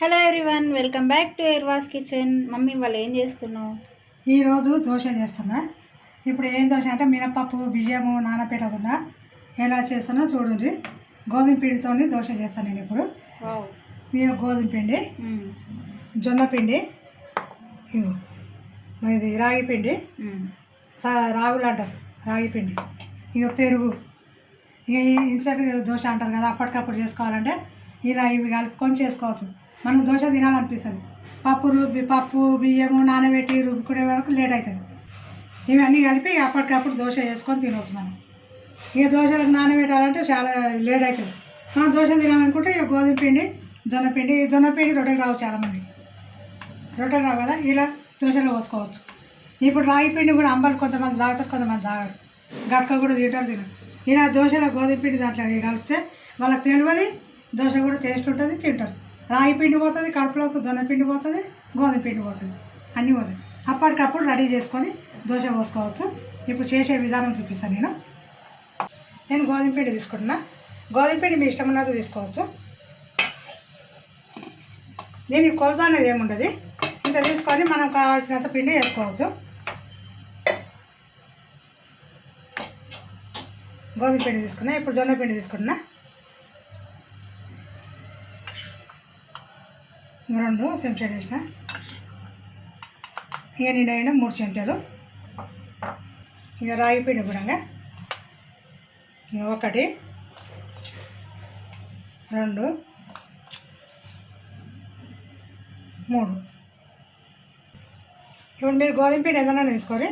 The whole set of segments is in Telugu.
Hello everyone welcome back to ఎయిర్వాస్ kitchen mummy వాళ్ళు ఏం చేస్తున్నావు? ఈరోజు దోశ చేస్తున్నా. ఇప్పుడు ఏం దోశ అంటే మినపప్పు బియ్యము నానపెట్టకుండా ఎలా చేస్తానో చూడండి. గోధుమ పిండితో దోశ చేస్తాను నేను ఇప్పుడు. గోధుమ పిండి జొన్న పిండి ఇది రాగి పిండి. సా రాగులు అంటారు రాగి పిండి. ఇక పెరుగు. ఇక ఇన్స్టెంట్ దోశ అంటారు కదా అప్పటికప్పుడు చేసుకోవాలంటే ఇలా ఇవి కలుపుకొని చేసుకోవచ్చు. మనం దోశ తినాలనిపిస్తుంది. పప్పు రుబ్బి పప్పు బియ్యము నానబెట్టి రుబ్బుకునే వరకు లేట్ అవుతుంది ఇవన్నీ కలిపి అప్పటికప్పుడు దోశ వేసుకొని తినవచ్చు మనం. ఇక దోశలకు నానబెట్టాలంటే చాలా లేట్ అవుతుంది మనం దోశ తినాలనుకుంటే ఇక గోధుమ పిండి జొన్నపిండి ఈ జొన్నపిండి రొట్టెలు రావు చాలామందికి రొట్టెలు రావు కదా ఇలా దోశలో పోసుకోవచ్చు. ఇప్పుడు రాగి పిండి కూడా అంబలు కొంతమంది తాగుతారు కొంతమంది తాగరు. గట్క కూడా తింటారు తినరు. ఇలా దోశలో గోధుమ పిండి దాంట్లో కలిపితే వాళ్ళకి తెలియదు దోశ కూడా టేస్ట్ ఉంటుంది తింటారు. రాగి పిండి పోతుంది కడుపులోకి జొన్న పిండి పోతుంది గోధుమ పిండి పోతుంది అన్నీ పోతాయి. అప్పటికప్పుడు రెడీ చేసుకొని దోశ పోసుకోవచ్చు. ఇప్పుడు చేసే విధానం చూపిస్తాను నేను. నేను గోధుమ పిండి తీసుకుంటున్నా. గోధుమ పిండి మీ ఇష్టం ఉన్నది తీసుకోవచ్చు. దీనికి కొలత అనేది ఏముండదు. ఇంత తీసుకొని మనం కావాల్సినంత పిండి వేసుకోవచ్చు. గోధుమ పిండి తీసుకున్నా. ఇప్పుడు జొన్న పిండి తీసుకుంటున్నా. రెండు చెంచాలు వేసిన ఇక నిండైన మూడు చెంచాలు. ఇక రాగి పిండి కూడా ఒకటి రెండు మూడు. ఇప్పుడు మీరు గోధుమ పిండి ఏదైనా తీసుకోరి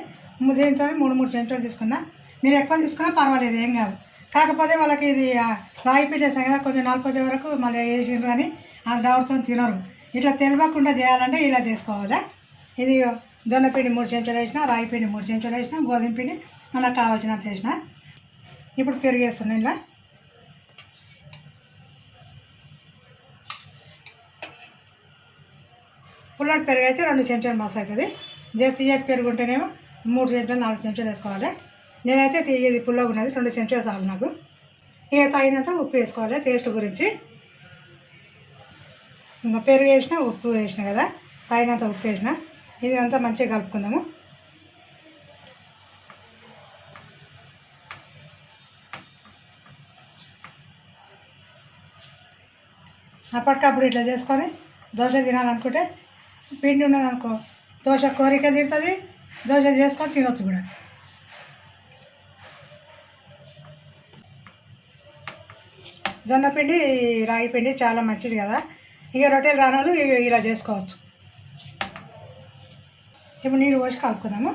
ముద్రించాలి మూడు మూడు చెంచాలు తీసుకున్నా. మీరు ఎక్కువ తీసుకున్నా పర్వాలేదు ఏం కాదు. కాకపోతే వాళ్ళకి ఇది రాయి రాగి పిండి వేసాం కదా కొంచెం నలుపు వరకు మళ్ళీ వేసిండ్రు అని ఆ డౌట్తో తినరు. ఇట్లా తెలియకుండా చేయాలంటే ఇలా చేసుకోవాలి? ఇది జొన్నపిండి మూడు చెంచాలు వేసిన రాగి పిండి మూడు చెంచాలు వేసిన గోధుమ పిండి మనకు కావాల్సినంత వేసిన. ఇప్పుడు పెరుగు ఇలా. పుల్లటి పెరుగు అయితే రెండు చెంచాలు మస్తు అవుతుంది. జర తీయటి పెరుగు ఉంటేనేమో మూడు చెంచాలు నాలుగు చెంచాలు వేసుకోవాలి. నేనైతే తీయది పుల్లగా ఉన్నది రెండు చెంచాలు చాలు నాకు. ఇక తగినంత ఉప్పు వేసుకోవాలి టేస్ట్ గురించి. ఇంకా పెరుగు వేసిన ఉప్పు వేసిన కదా? తగినంత ఉప్పు వేసిన. ఇది అంతా మంచిగా కలుపుకుందాము. అప్పటికప్పుడు ఇట్లా చేసుకొని దోశ తినాలనుకుంటే పిండి ఉన్నదనుకో దోశ కోరిక తీరుతుంది దోశ చేసుకొని తినొచ్చు కూడా. జొన్న పిండి రాగి పిండి చాలా మంచిది కదా? ఇక రొట్టెలు రానోళ్ళు ఇలా చేసుకోవచ్చు. ఇప్పుడు నీళ్ళు పోసి కలుపుకుందాము?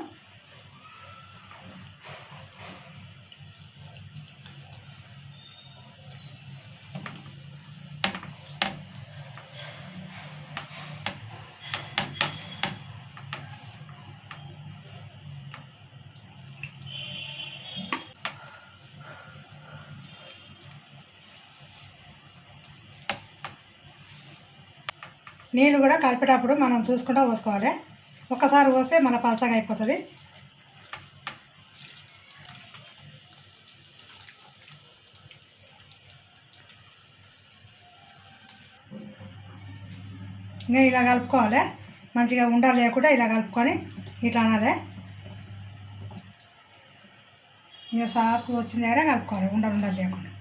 నీళ్ళు కూడా కలిపేటప్పుడు మనం చూసుకుంటూ పోసుకోవాలి. ఒక్కసారి పోస్తే మన పలసగా అయిపోతుంది. ఇంకా ఇలా కలుపుకోవాలి. మంచిగా ఉండాలి లేకుండా ఇలా కలుపుకొని ఇట్లా అనాలి. ఇక సాకు వచ్చిన దగ్గర కలుపుకోవాలి. ఉండలు ఉండలు లేకుండా.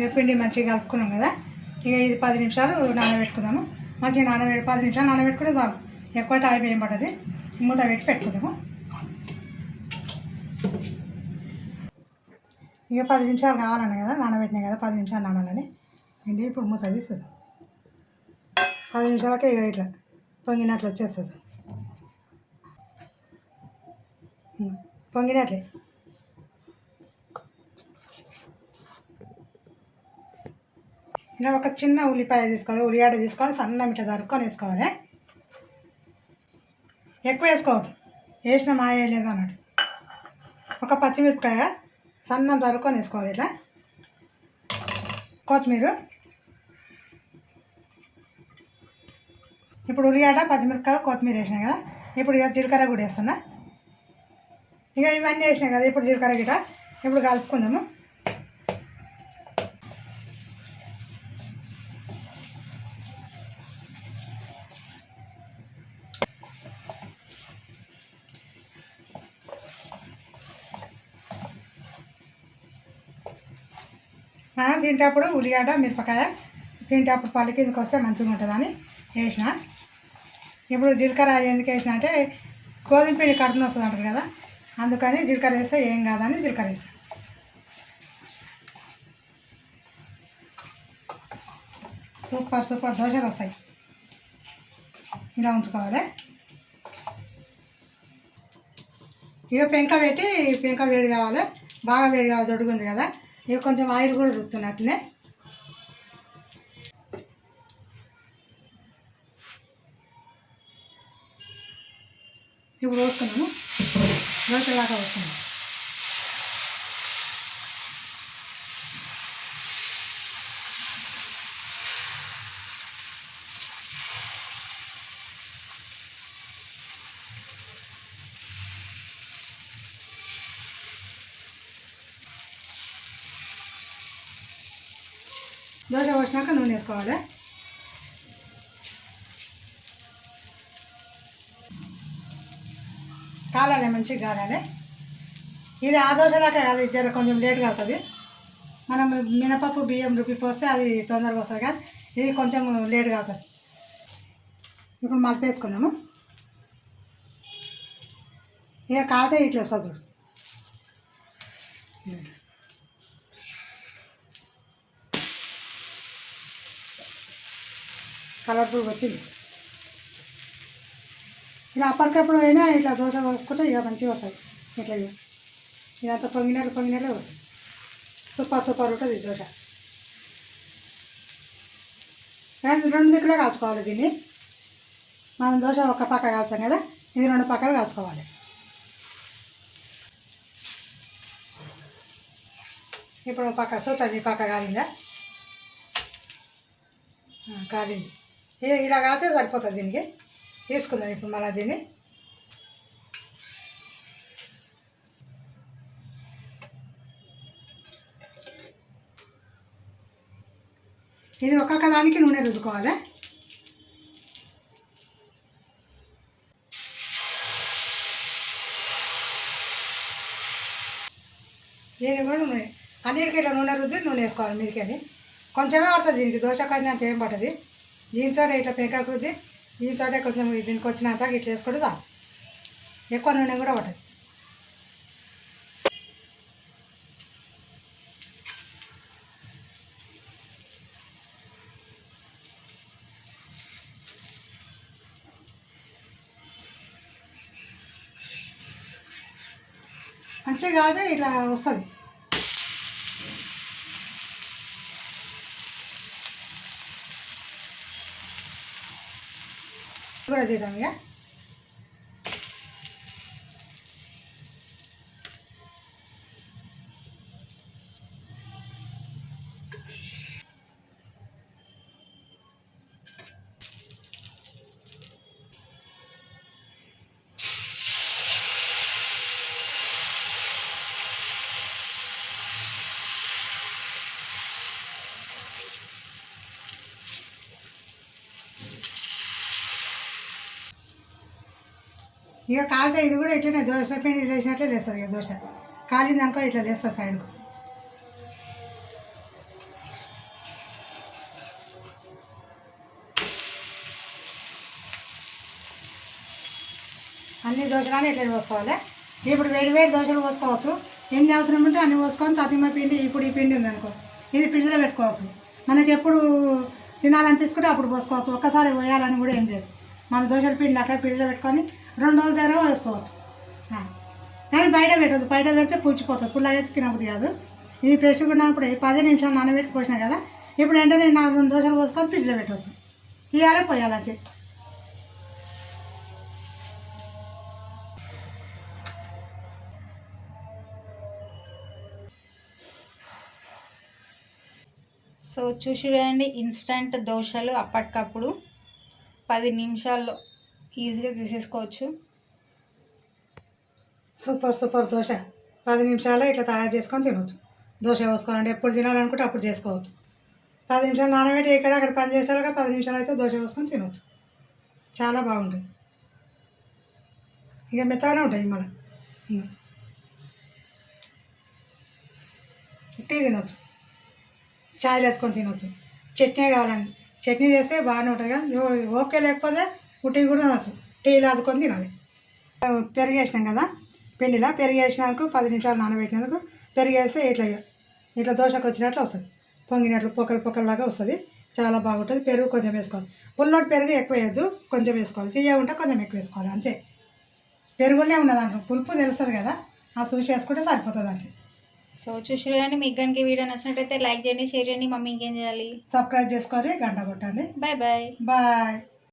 ఇక పిండి మంచిగా కలుపుకున్నాం కదా ఇక ఇది పది నిమిషాలు నానబెట్టుకుందాము. మంచిగా నానబెట్టి పది నిమిషాలు నానబెట్టుకుంటే చాలు. ఎక్కువ టైం ఏం పడదు మూత పెట్టి పెట్టుకుందాము. ఇక పది నిమిషాలు కావాలని కదా నానబెట్టినాయి కదా పది నిమిషాలు నానాలని. పిండి ఇప్పుడు మూత తీస్తుంది పది నిమిషాలకే ఇక ఇట్లా పొంగినట్లు వచ్చేస్తుంది. పొంగినట్లే. ఇలా ఒక చిన్న ఉల్లిపాయ తీసుకోవాలి ఉల్లిగడ్డ తీసుకోవాలి సన్న మిట్ట దరుక్కొని వేసుకోవాలి ఎక్కువ వేసుకోవద్దు. వేసిన మాయ లేదు అన్నాడు. ఒక పచ్చిమిరపకాయ సన్న దరుక్కొని వేసుకోవాలి ఇట్లా కొత్తిమీర. ఇప్పుడు ఉల్లిగడ్డ పచ్చిమిరపకాయ కొత్తిమీర వేసిన కదా. ఇప్పుడు ఇక జీలకర్ర కూడా వేస్తున్నా. ఇక ఇవన్నీ వేసినాయి కదా ఇప్పుడు జీలకర్ర గిట ఇప్పుడు కలుపుకుందాము. తింటప్పుడు ఉల్లిగడ్డ మిరపకాయ తింటప్పుడు పళ్ళు కిందకి వస్తే మంచిగా ఉంటుందని వేసిన. ఇప్పుడు జీలకర్ర ఎందుకు వేసిన అంటే గోధుమ పిండి కడుపున వస్తుంది అంటారు కదా అందుకని జీలకర్ర వేస్తే ఏం కాదని జీలకర్ర వేసాను. సూపర్ సూపర్ దోశలు వస్తాయి. ఇలా ఉంచుకోవాలి. ఇక పెంక పెట్టి పెంక వేడి కావాలి. బాగా వేడి కావాలి దొడుగుంది కదా. ఇక కొంచెం ఆయిల్ కూడా రుతున్నట్లే ఇప్పుడు వస్తున్నాము దోశలాగా వస్తున్నాము దోశ పోసినాక నూనె వేసుకోవాలి. కాలాలి మంచిగా కాలాలి. ఇది ఆ దోశలాగా కాదు జర కొంచెం లేట్గా అవుతుంది మనం మినపప్పు బియ్యం రుబ్బి పోస్తే అది తొందరగా వస్తుంది కానీ ఇది కొంచెం లేట్గా అవుతుంది ఇప్పుడు మలిపేసుకుందాము ఇక కాతే ఇట్లా వస్తుంది చూడు. కలర్ఫుల్ వచ్చింది. ఇలా అప్పటికప్పుడు అయినా ఇట్లా దోశ కోసుకుంటే ఇక మంచిగా వస్తాయి. ఇట్లా ఇక. ఇదంతా పొంగినట్లు పొంగినట్లే వస్తాయి. సూపర్ సూపర్ ఉంటుంది దోశ. కానీ రెండు దిక్కులే కాల్చుకోవాలి దీన్ని. మనం దోశ ఒక పక్క కాల్చాం కదా ఇది రెండు పక్కలు కాల్చుకోవాలి. ఇప్పుడు పక్క సూతం ఈ పక్క కాలిందా? కాలింది. ఇలా కాతే సరిపోతుంది దీనికి. తీసుకుందాం ఇప్పుడు మళ్ళీ దీన్ని. ఇది ఒక్కొక్క దానికి నూనె రుద్దుకోవాలి. దీనికి కూడా నూనె అన్నిటికీ ఇట్లా నూనె రుద్ది నూనె వేసుకోవాలి మీదకెళ్ళి. కొంచెమే పడుతుంది దీనికి దోశ కానీ అంత ఏం పడుతుంది దీంతో ఇట్లా పెంకాకు రుద్ది దీంతో కొంచెం దీనికి వచ్చినంత ఇట్లా వేసుకోవడం చాలు. ఎక్కువ నూనె కూడా పట్టదు మంచిగా కాదు ఇట్లా వస్తుంది కూడా చేద్దాం ఇక ఇక కాలితే ఇది కూడా ఇట్లనే దోశ పిండి లేచినట్లే లేస్తుంది ఇక దోశ. కాలిందనుకో ఇట్లా లేస్తుంది సైడ్కు. అన్ని దోశలని ఇట్లా పోసుకోవాలి. ఇప్పుడు వేడి వేడి దోశలు పోసుకోవచ్చు. ఎన్ని అవసరం ఉంటే అన్ని పోసుకొని తతిమ పిండి ఇప్పుడు ఈ పిండి ఉందనుకో ఇది ఫ్రిడ్జ్లో పెట్టుకోవచ్చు. మనకి ఎప్పుడు తినాలనిపిస్తుంటే అప్పుడు పోసుకోవచ్చు. ఒక్కసారి పోయాలని కూడా ఏం లేదు. మన దోశల పిండి అట్లా ఫ్రిడ్జ్లో పెట్టుకొని రెండు రోజుల దగ్గర వేసుకోవచ్చు. కానీ బయట పెట్టదు బయట పెడితే పుచ్చిపోతుంది. పుల్లగా అయితే తినబుద్ది కాదు. ఇది ఫ్రెష్గా ఉన్నప్పుడు పది నిమిషాలు నానబెట్టి పోసినా కదా ఇప్పుడు వెంటనే నాలుగు దోశలు పోసుకొని ఫ్రిడ్జ్లో పెట్టవచ్చు తీయాలి పోయాలి అంతే. సో చూసి వేయండి ఇన్స్టంట్ దోశలు అప్పటికప్పుడు పది నిమిషాల్లో ఈజీగా తీసేసుకోవచ్చు సూపర్ సూపర్ దోశ. పది నిమిషాల్లో ఇట్లా తయారు చేసుకొని తినవచ్చు దోశ పోసుకోవాలంటే ఎప్పుడు తినాలనుకుంటే అప్పుడు చేసుకోవచ్చు. పది నిమిషాలు నానబెట్టి ఇక్కడ అక్కడ పని చేసేలాగా పది నిమిషాలు అయితే దోశ పోసుకొని తినవచ్చు చాలా బాగుంటుంది. ఇక మెత్తగానే ఉంటాయి మళ్ళీ. టీ తినొచ్చు. చాయ్ ఎత్తుకొని తినొచ్చు. చట్నీ కావాలని చట్నీ చేస్తే బాగానే ఉంటుంది కానీ ఓకే లేకపోతే ఉట్టి కూడా టీలో అద్దుకొని తినాలి పెరుగు వేసినాం కదా పిండిలో పెరుగు వేసినందుకు పది నిమిషాలు నానబెట్టినందుకు పెరుగు వేస్తే ఇట్లా ఇట్లా దోశకు వచ్చినట్లు వస్తుంది. పొంగినట్లు పొక్కలు పొక్కల్లాగా వస్తుంది. చాలా బాగుంటుంది. పెరుగు కొంచెం వేసుకోవాలి. పుల్లటి పెరుగు ఎక్కువ వేయద్దు. కొంచెం వేసుకోవాలి. తీయ ఉంటే కొంచెం ఎక్కువ వేసుకోవాలి. అంతే. పెరుగులే ఉన్నది అంటారు పులుపు తెలుస్తుంది కదా ఆ చూసి వేసుకుంటే సరిపోతుంది అంతే. సో చూసారు కానీ మీకు కనుక వీడియో నచ్చినట్టయితే లైక్ చేయండి షేర్ చేయండి. మమ్మీ ఇంకేం చేయాలి? సబ్స్క్రైబ్ చేసుకొని గంట కొట్టండి. Bye bye. బాయ్.